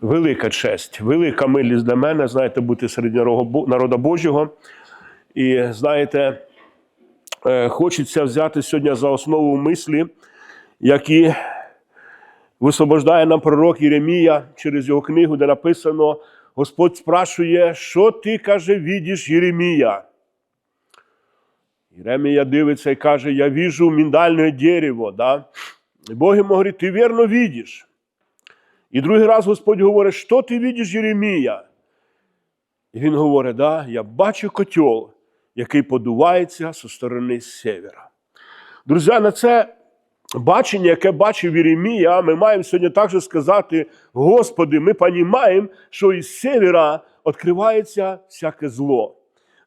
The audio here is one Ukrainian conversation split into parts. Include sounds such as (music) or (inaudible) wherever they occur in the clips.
велика честь, велика милість для мене, знаєте, бути серед народа Божого. І знаєте, е, хочеться взяти сьогодні за основу мислі, які висвобождає нам пророк Єремія через його книгу, де написано: Господь спрашує, що ти каже, видиш Єремія? Єремія дивиться і каже: Я віжу міндальне дерево. Да? І Бог йому говорить, ти вірно видиш. І другий раз Господь говорить, що ти видиш, Єремія? І він говорить, да, я бачу котел, який подувається зі сторони севера. Друзі, на це бачення, яке бачив Єремія, ми маємо сьогодні також сказати: Господи, ми розуміємо, що із севера відкривається всяке зло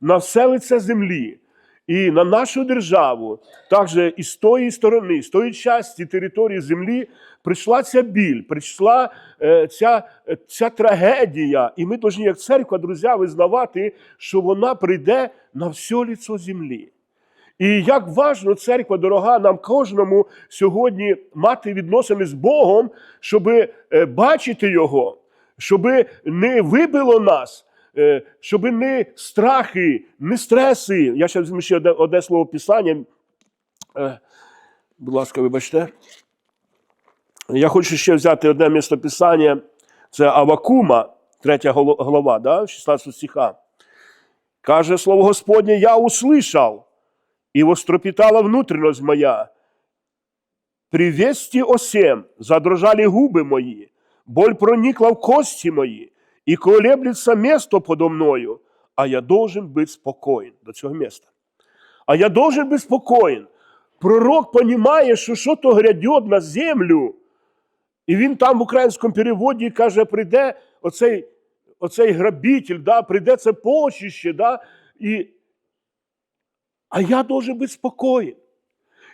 на все лице землі. І на нашу державу, також і з тої сторони, з тої частини території землі, прийшла ця біль, прийшла е, ця, е, ця трагедія. І ми повинні, як церква, друзі, визнавати, що вона прийде на все лицо землі. І як важно, церква дорога, нам кожному сьогодні мати відносини з Богом, щоб е, бачити Його, щоб не вибило нас, щоб не страхи, не стреси. Я ще візьму ще одне, слово писання. Е, Будь ласка, вибачте. Я хочу ще взяти одне місто писання. Це Авакума, 3 глава, да, 16 стиха. Каже слово Господнє, я услышав, и востропитала внутренность моя. При вести о сем задрожали губи мої, боль проникла в кості мої, і колеблется место подо мною, а я должен бути спокоен до цього міста. А я должен бути спокоен. Пророк розуміє, що що то грядет на землю. І він там в українському переводі каже: прийде оцей, оцей грабитель, да, прийде це почище, да, і а я должен бути спокоєн.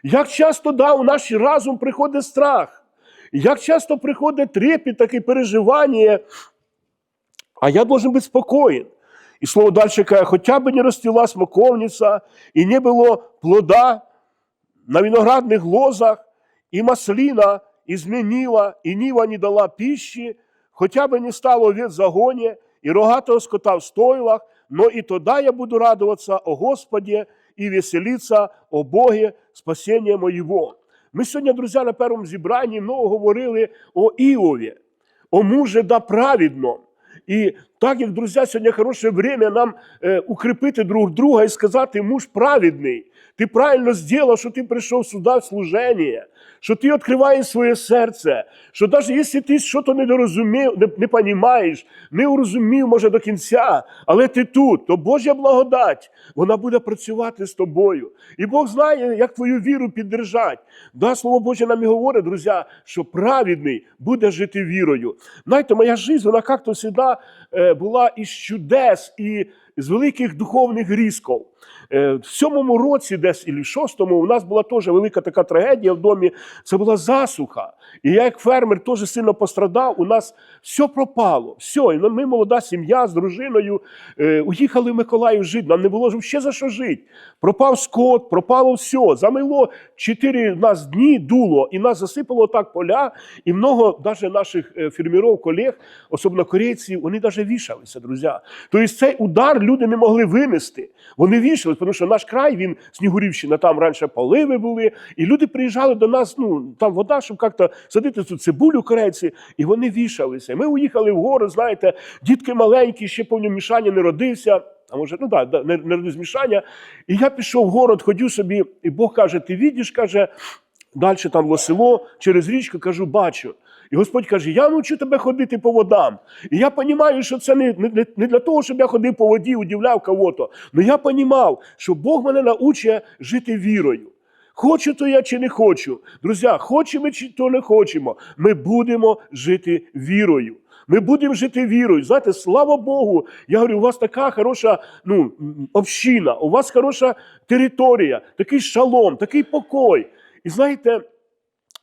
Як часто да, у наш разум приходить страх, як часто приходить трепет, таке переживання, а я должен бути спокоєн. І слово далі каже, хоча б не розцвіла смоковниця, і не було плода на виноградних лозах, і маслина і змінила, і ніва не дала пищі, хоча б не стало овець в загоні, і рогатого скота в стойлах, но і тоді я буду радуватися о Господі і веселитися о Боге спасіння моєго. Ми сьогодні, друзі, на першому зібранні много говорили о Іові, о муже да праведном. І так як, друзі, сьогодні хороше время нам е, укріпити друг друга і сказати, муж праведний, ти правильно зробив, що ти прийшов сюди в служення, що ти відкриваєш своє серце, що навіть якщо ти щось не дорозумів, не, розумієш, не урозумів, може, до кінця, але ти тут, то Божа благодать, вона буде працювати з тобою. І Бог знає, як твою віру піддержати. Да, Слово Боже нам і говорить, друзі, що праведний буде жити вірою. Знаєте, моя життя, вона як-то завжди була із чудес, і з великих духовних різків. Е, В сьомому році, десь і в шостому, у нас була теж велика така трагедія в домі. Це була засуха. І я, як фермер, теж сильно пострадав. У нас все пропало. Все. І ми, молода сім'я з дружиною, е, уїхали в Миколаїв жити. Нам не було ще за що жити. Пропав скот, пропало все. Замило чотири нас дні дуло, і нас засипало так поля. І много навіть наших е, фермерів, колег, особливо корейців, вони навіть вішалися, друзі. Тобто цей удар люди не могли винести. Вони вішались, тому що наш край, він Снігурівщина, там раніше поливи були, і люди приїжджали до нас, ну там вода, щоб як-то садити цю цибулю корейці, і вони вішалися. Ми уїхали в город, знаєте, дітки маленькі, ще повні мішання не родився. А може, ну так, да, не, не родився мішання. І я пішов в город, ходю собі, і Бог каже: ти видиш, каже, далі там в село, через річку, кажу, бачу. І Господь каже: Я навчу тебе ходити по водам. І я розумію, що це не, не, не для того, щоб я ходив по воді, удивляв кого-то. Але я розумів, що Бог мене научує жити вірою. Хочу то я чи не хочу. Друзі, хочемо чи то не хочемо. Ми будемо жити вірою. Ми будемо жити вірою. Знаєте, слава Богу. Я говорю, у вас така хороша ну, община, у вас хороша територія, такий шалом, такий покой. І знаєте,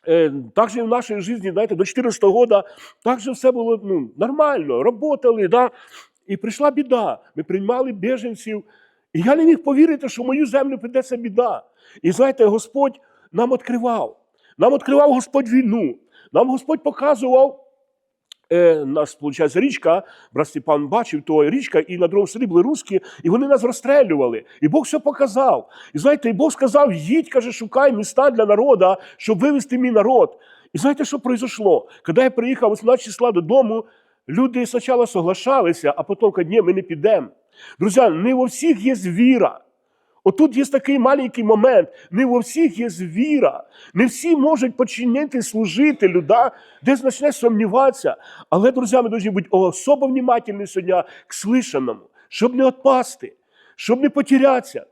Е, так же і в нашій житті, знаєте, до 14 года так же все було ну, нормально, работали, да? і прийшла біда. Ми приймали біженців, і я не міг повірити, що в мою землю прийдеться біда. І знаєте, Господь нам відкривав. Нам відкривав Господь війну. Нам Господь показував е, наш, виходить, річка, брат Степан бачив, то річка, і на другому селі були русські, і вони нас розстрелювали. І Бог все показав. І знаєте, і Бог сказав: їдь, каже, шукай міста для народу, щоб вивести мій народ. І знаєте, що произошло? Коли я приїхав 18 числа додому, люди спочатку соглашалися, а потім кажуть, ні, ми не підемо. Друзі, не у всіх є віра. Отут є такий маленький момент. Не у всіх є віра. Не всі можуть починити служити да? десь почне сумніватися. Але, друзі, ми повинні бути особо внимательні сьогодні к слышаному, щоб не відпасти, щоб не потерятися.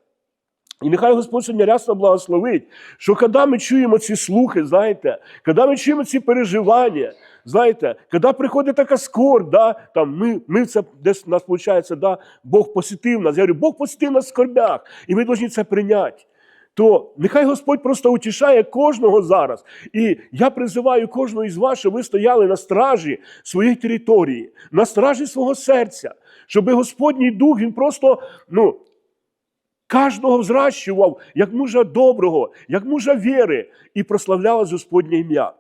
І нехай Господь сьогодні рясно благословить, що коли ми чуємо ці слухи, знаєте, коли ми чуємо ці переживання, знаєте, коли приходить така скорбь, да, там ми, ми це десь у нас виходить, да, Бог посітив нас. Я говорю, Бог посітив нас в скорбях, і ми повинні це прийняти. То нехай Господь просто утішає кожного зараз. І я призиваю кожного із вас, щоб ви стояли на стражі своєї території, на стражі свого серця, щоб Господній Дух він просто ну, кожного взращував як мужа доброго, як мужа віри, і прославлялось Господнє ім'я.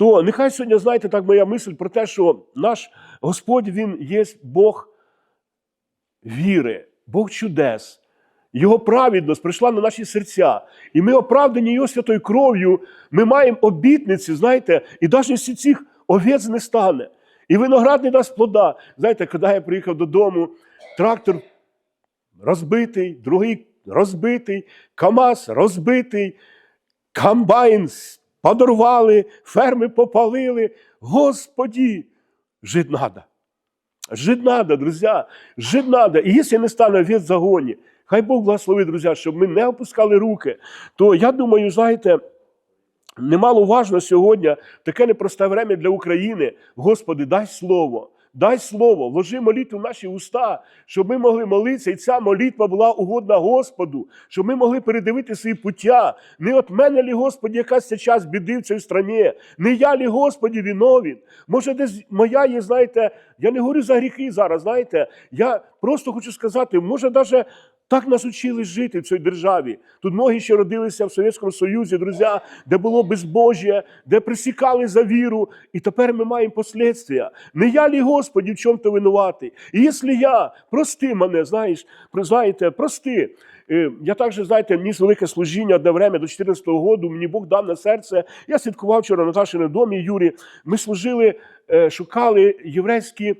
То нехай сьогодні, знаєте, так моя мисль про те, що наш Господь Він є Бог віри, Бог чудес. Його праведність прийшла на наші серця. І ми оправдані Його святою кров'ю, ми маємо обітниці, знаєте, і навіть з цих овець не стане. І виноград не дасть плода. Знаєте, коли я приїхав додому, трактор розбитий, другий розбитий, КАМАЗ розбитий, комбайн подорвали, ферми попалили. Господі, жить надо. Жить надо, друзья, жить надо. Не стане в загоні, хай Бог благословить, друзі, щоб ми не опускали руки, то я думаю, знаєте, немало важно сьогодні таке непросте время для України. Господи, дай слово. Дай слово, вложи молитву в наші уста, щоб ми могли молитися, і ця молитва була угодна Господу, щоб ми могли передивити свої пуття. Не от мене лі, Господі, якась ця час біди в цій страні, не я лі, Господі, виновен. Може, десь моя є, знаєте, я не говорю за гріхи зараз, знаєте, я просто хочу сказати, може, навіть так нас учили жити в цій державі. Тут многі ще родилися в Совєтському Союзі, друзі, де було безбожжя, де присікали за віру. І тепер ми маємо послідствия. Не я лі, Господі, в чому то винуватий. І якщо я, прости мене, знаєш, знаєте, прости. Е, Я також, знаєте, ніс велике служіння одне время до 14-го року, мені Бог дав на серце. Я святкував вчора на Наташиному домі Юрі. Ми служили, е, шукали єврейські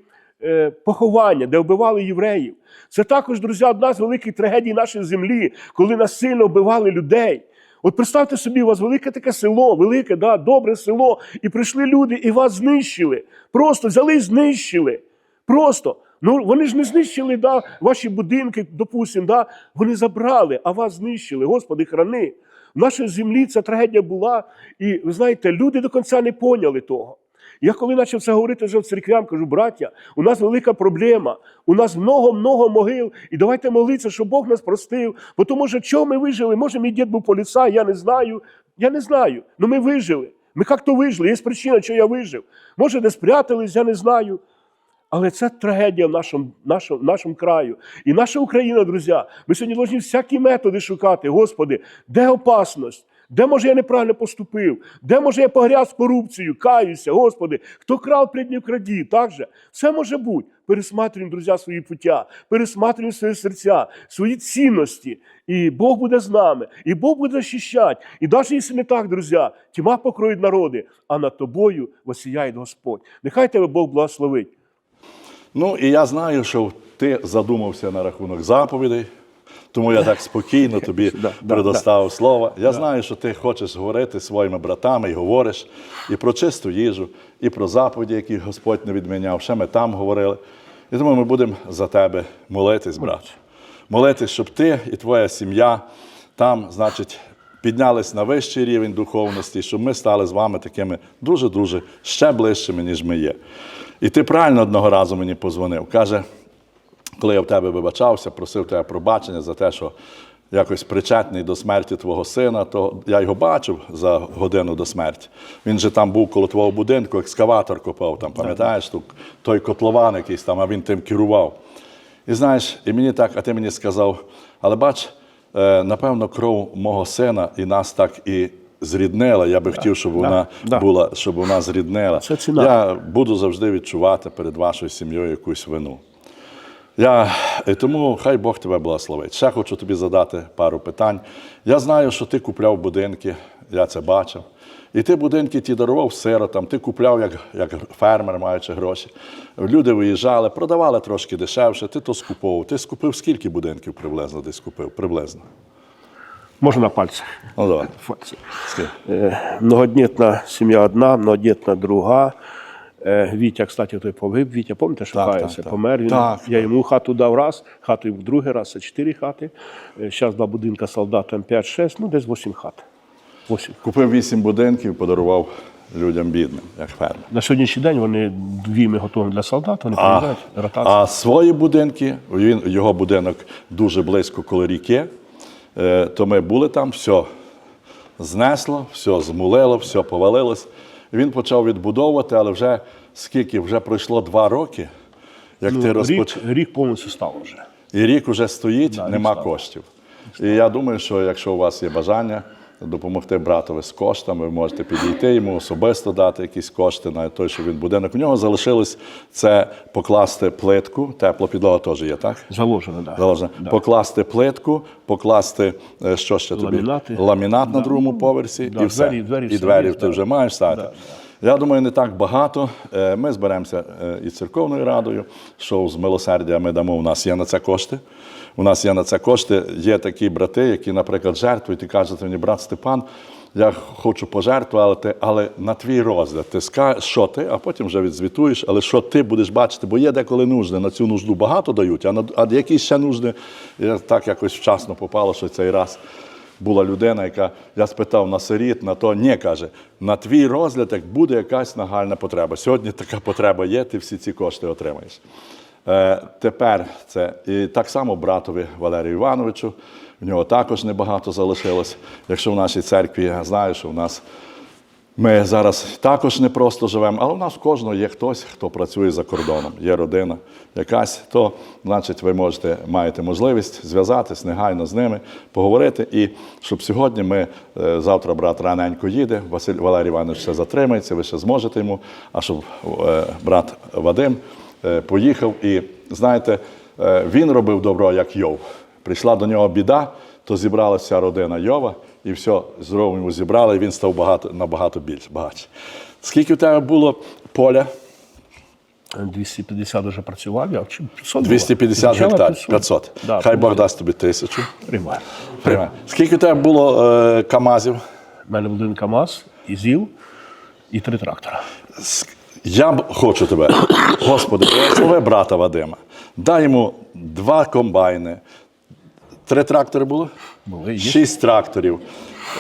поховання, де вбивали євреїв. Це також, друзі, одна з великих трагедій нашої землі, коли насильно вбивали людей. От представте собі, у вас велике таке село, велике, да, добре село, і прийшли люди, і вас знищили. Просто взяли і знищили. Просто. Ну, вони ж не знищили да, ваші будинки, допустимо, да, вони забрали, а вас знищили. Господи, храни. В нашій землі ця трагедія була, і ви знаєте, люди до кінця не поняли того. Я коли почав це говорити вже в церквям, кажу, браття, у нас велика проблема, у нас много-много могил, і давайте молитися, щоб Бог нас простив. Бо тому що чого ми вижили? Може, мій дід був поліцай, я не знаю. Я не знаю. Ну ми вижили. Ми як-то вижили. Є причина, що я вижив. Може, де спрятались, я не знаю. Але це трагедія в нашому, нашому, нашому краю. І наша Україна, друзі, ми сьогодні повинні всякі методи шукати. Господи, де опасність? Де може я неправильно поступив? Де може я погряз корупцію, каюся, Господи, хто крав пред краді, так же? Все може бути. Пересматрюємо, друзі, свої пуття, пересматрюємо свої серця, свої цінності. І Бог буде з нами, і Бог буде захищати. І навіть якщо не так, друзі, тьма покроють народи, а над тобою восіяє Господь. Нехай тебе Бог благословить. Ну і я знаю, що ти задумався на рахунок заповідей, тому я так спокійно (laughs) тобі предоставив слово. Я знаю, що ти хочеш говорити своїми братами і говориш і про чисту їжу, і про заповіді, які Господь не відміняв. Ще ми там говорили. І тому ми будемо за тебе молитись, брат. Молитись, щоб ти і твоя сім'я там, значить, піднялись на вищий рівень духовності, щоб ми стали з вами такими дуже-дуже ще ближчими, ніж ми є. І ти правильно одного разу мені позвонив. Каже, коли я в тебе вибачався, просив тебе пробачення за те, що якось причетний до смерті твого сина, то я його бачив за годину до смерті. Він же там був коло твого будинку, екскаватор копав, там, пам'ятаєш, ту- той котлован якийсь там, а він тим керував. І знаєш, і мені так, а ти мені сказав, але бач, е, напевно, кров мого сина і нас так і зріднила. Я би хотів, щоб вона да. була, щоб вона зріднила. Це ціна. Я буду завжди відчувати перед вашою сім'єю якусь вину. Я, тому хай Бог тебе благословить. Ще хочу тобі задати пару питань. Я знаю, що ти купляв будинки, я це бачив. І ти будинки ті дарував сиротам, ти купляв як, як фермер, маючи гроші. Люди виїжджали, продавали трошки дешевше, ти то скуповував. Ти скупив скільки будинків приблизно десь купив? Приблизно. Можна на пальцях. Ну давай. Е, Многодітна сім'я одна, многодітна друга. Е, Вітя, кстати, той повив. Вітя, пам'ятаєте, що Так, так, так. Помер він. Так. Я йому хату дав раз, хату йому другий раз, це чотири хати. Зараз два будинка солдатам 5-6, ну десь 8 хат. 8. Купив вісім будинків, подарував людям бідним, як фермер. На сьогоднішній день вони дві ми готові для солдат, вони А, приїжджають, ротація. а свої будинки, він, його будинок дуже близько коло ріки, е, то ми були там, все знесло, все змулило, все повалилось. Він почав відбудовувати, але вже скільки, вже пройшло два роки, як ти Ну, розпоч... рік, рік повністю стало вже. І рік уже стоїть, Да, нема рік коштів. І я думаю, що якщо у вас є бажання допомогти братові з коштами, ви можете підійти йому особисто дати якісь кошти на той, що він будинок. У нього залишилось це покласти плитку, тепла підлога теж є, так? Заложено, так. Заложено. Покласти плитку, покласти е, що ще тобі? Ламінати. Ламінат на другому поверсі Да, і все. двері- двері і двері ти да. вже маєш ставити. Я думаю, не так багато. Е, Ми зберемося е, із церковною радою, що з милосердя ми дамо. У нас є на це кошти. У нас є на це кошти. Є такі брати, які, наприклад, жертвують і кажуть мені, брат Степан, я хочу пожертвувати, але на твій розгляд. Ти скажеш, що ти, а потім вже відзвітуєш, але що ти будеш бачити, бо є деколи нужди. На цю нужду багато дають, а на а якісь ще нужди, я так якось вчасно попало, що цей раз була людина, яка я спитав на сиріт, на то ні, каже, на твій розгляд, як буде якась нагальна потреба. Сьогодні така потреба є, ти всі ці кошти отримаєш. Е, тепер це і так само братові Валерію Івановичу. В нього також небагато залишилось. Якщо в нашій церкві, я знаю, що в нас ми зараз також не просто живемо, але у нас кожного є хтось, хто працює за кордоном, є родина якась, то значить ви можете маєте можливість зв'язатись негайно з ними, поговорити. І щоб сьогодні ми е, завтра брат раненько їде, Василь Валерій Іванович ще затримається, ви ще зможете йому. А щоб е, брат Вадим е, поїхав і знаєте, він робив добро, як Йов. Прийшла до нього біда, то зібралася родина Йова, і все здорово йому зібрали, і він став багато, набагато більше, багатше. Скільки в тебе було поля? 250 вже працював, я вчив 500 250 Спочатку гектарів, 500. Да, Хай Бог дасть тобі тисячу. Приймаю. Приймай. Скільки в тебе було е, КАМАЗів? У мене один КАМАЗ, і ЗІЛ, і три трактора. Я б хочу тебе, Господи, благослови брата Вадима. Дай йому два комбайни. Три трактори було? Були. Шість тракторів.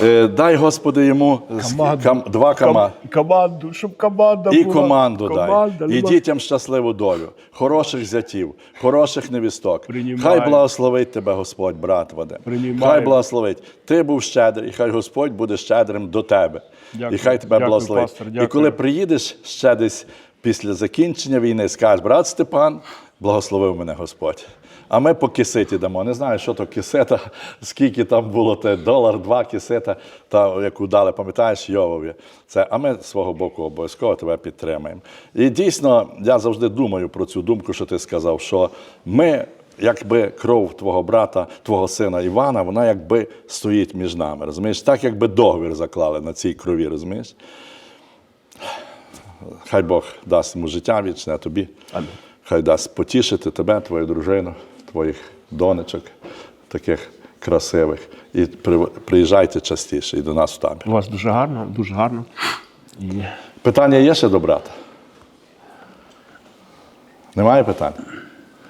Е, Дай, Господи, йому з- Команду. кам- два кама. Команду, щоб команда І була. команду Команда, дай. І люба. дітям щасливу долю, хороших зятів, хороших невісток. Приймаю. Хай благословить тебе Господь, брат Вадим. Приймаю. Хай благословить. Ти був щедрий, і хай Господь буде щедрим до тебе. Дякую. І хай тебе Дякую, благословить. пастор, І коли приїдеш ще десь після закінчення війни, скажеш, брат Степан, благословив мене Господь. А ми по кисеті дамо. Не знаю, що то кисета, (laughs) скільки там було, те долар, два кисета, та, яку дали, пам'ятаєш, Йовові. Це, а ми свого боку обов'язково тебе підтримаємо. І дійсно, я завжди думаю про цю думку, що ти сказав, що ми. Якби кров твого брата, твого сина Івана, вона якби стоїть між нами. Розумієш? Так, якби договір заклали на цій крові, розумієш? Хай Бог дасть йому життя вічне, тобі. Амінь. Хай дасть потішити тебе, твою дружину, твоїх донечок, таких красивих. І приїжджайте частіше і до нас в табір. У вас дуже гарно, дуже гарно. І Питання є ще до брата? Немає питань?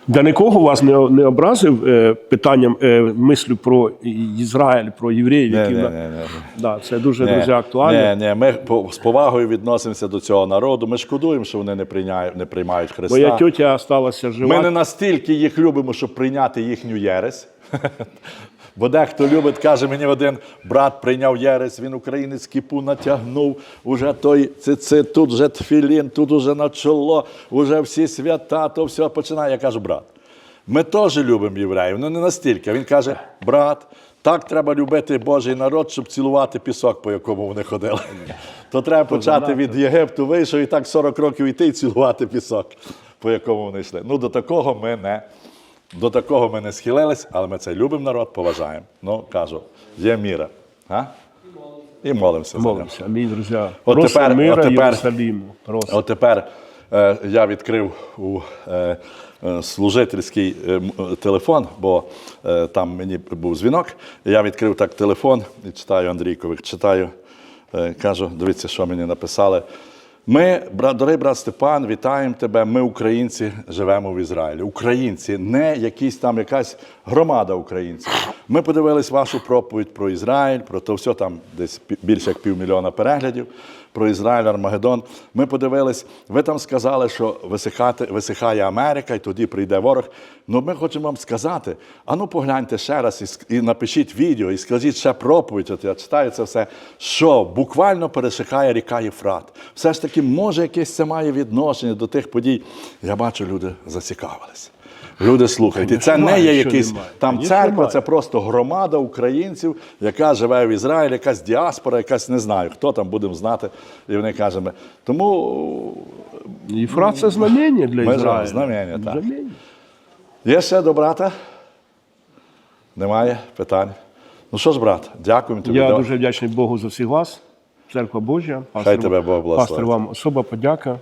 Для нікого вас не, не образив е, питанням е, мислю про Ізраїль, про євреїв, які не, не, не, ні. Да, це дуже не, дуже актуально. Ні, ні, ми з повагою відносимося до цього народу. Ми шкодуємо, що вони не прийняють, не приймають Христа. Моя тьотя сталася жива. Ми не настільки їх любимо, щоб прийняти їхню єресь. Бо дехто любить, каже мені один брат прийняв єресь, він українець кіпу натягнув, уже той цицит, тут вже тфілін, тут уже на чоло, уже всі свята, то все починає. Я кажу, брат, ми теж любимо євреїв, ну не настільки. Він каже, брат, Так треба любити Божий народ, щоб цілувати пісок, по якому вони ходили. То треба почати від Єгипту вийшов і так 40 років йти і цілувати пісок, по якому вони йшли. Ну, до такого ми не, до такого ми не схилились, але ми цей любимо народ, поважаємо. Ну, кажу, є міра. А? І молимося. Молимся. Амінь, друзі. От тепер- мира от тепер- От тепер е, я відкрив у е, е, служительський е, е, телефон, бо е, там мені був дзвінок. Я відкрив так телефон і читаю Андрійкових. Читаю, е, кажу, дивіться, що мені написали. Ми, брат, дорогий брат Степан, вітаємо тебе. Ми, українці, живемо в Ізраїлі. Українці, не якісь там якась громада українців. Ми подивились вашу проповідь про Ізраїль, про то все там десь більше як півмільйона переглядів про Ізраїль, Армагеддон. Ми подивились, ви там сказали, що висихати, висихає Америка, і тоді прийде ворог. Ну ми хочемо вам сказати: а ну погляньте ще раз і, і напишіть відео, і скажіть ще проповідь. От я читаю це все, що буквально пересихає ріка Єфрат. Все ж таки, може, якесь це має відношення до тих подій. Я бачу, люди зацікавились. Люди слухають. І це не є якийсь там церква, це просто громада українців, яка живе в Ізраїлі, якась діаспора, якась не знаю, хто там будемо знати. І вони кажуть, тому Єфрат це знамення для Ізраїля. знамення, так. Є ще до брата? Немає питань. Ну що ж, брат, дякуємо тобі. Я дуже вдячний Богу за всіх вас. Церква Божа. Хай тебе Бог. Пастор, вам особа подяка.